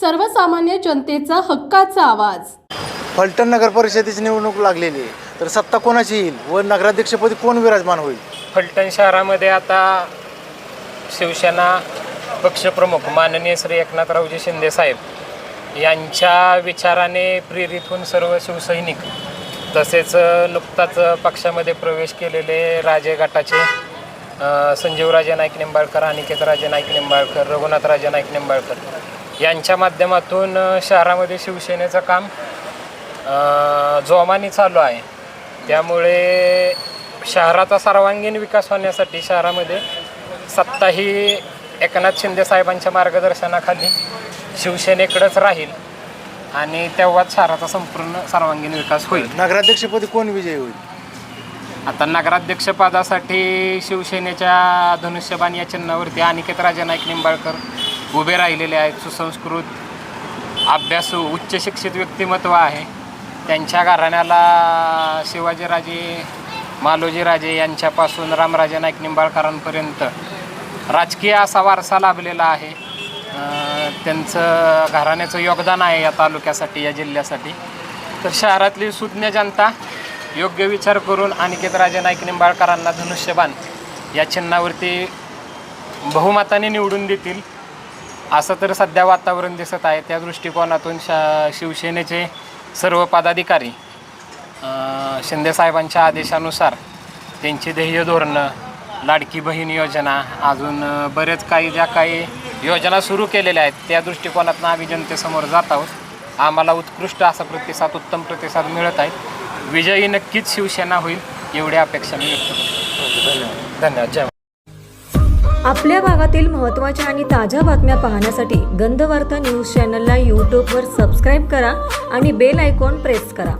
सर्वसामान्य जनतेचा हक्काचा आवाज. फलटण नगर परिषदेची निवडणूक लागलेली आहे. तर सत्ता कोणाची येईल व नगराध्यक्षपदी कोण विराजमान होईल? फलटण शहरामध्ये आता शिवसेना पक्षप्रमुख माननीय श्री एकनाथरावजी शिंदे साहेब यांच्या विचाराने प्रेरित होऊन सर्व शिवसैनिक तसेच नुकताच पक्षामध्ये प्रवेश केलेले राजे गटाचे संजीवराजे नाईक निंबाळकर अनिकेत राजे नाईक निंबाळकर रघुनाथ राजे नाईक निंबाळकर यांच्या माध्यमातून शहरामध्ये शिवसेनेचं काम जोमाने चालू आहे. त्यामुळे शहराचा सर्वांगीण विकास होण्यासाठी शहरामध्ये सत्ता ही एकनाथ शिंदे साहेबांच्या मार्गदर्शनाखाली शिवसेनेकडंच राहील आणि तेव्हाच शहराचा संपूर्ण सर्वांगीण विकास होईल. नगराध्यक्षपदी कोण विजयी होईल? आता नगराध्यक्षपदासाठी शिवसेनेच्या धनुष्यबाण या चिन्हावरती अनिकेत राजा नाईक निंबाळकर उभे राहिलेले आहेत. सुसंस्कृत अभ्यासू उच्च शिक्षित व्यक्तिमत्व आहे. त्यांच्या घराण्याला शिवाजीराजे मालोजीराजे यांच्यापासून रामराजे नाईक निंबाळकरांपर्यंत राजकीय असा वारसा लाभलेला आहे. त्यांचं घराण्याचं योगदान आहे या तालुक्यासाठी या जिल्ह्यासाठी. तर शहरातली सुज्ञ जनता योग्य विचार करून अनिकेत राजे नाईक निंबाळकरांना धनुष्यबाण या चिन्हावरती बहुमताने निवडून देतील असं तर सध्या वातावरण दिसत आहे. त्या दृष्टिकोनातून शा शिवसेनेचे सर्व पदाधिकारी शिंदेसाहेबांच्या आदेशानुसार त्यांची ध्येय धोरणं लाडकी बहीण योजना अजून बरेच काही ज्या काही योजना सुरू केलेल्या आहेत त्या दृष्टिकोनातून आम्ही जनतेसमोर जात आहोत. आम्हाला उत्कृष्ट असा प्रतिसाद उत्तम प्रतिसाद मिळत आहे. विजयी नक्कीच शिवसेना होईल एवढी अपेक्षा मी व्यक्त करतो. धन्यवाद. जय आपल्या भागातील महत्त्वाच्या आणि ताज्या बातम्या पाहण्यासाठी गंधवार्ता न्यूज चॅनलला यूट्यूबवर सबस्क्राईब करा आणि बेल आयकॉन प्रेस करा.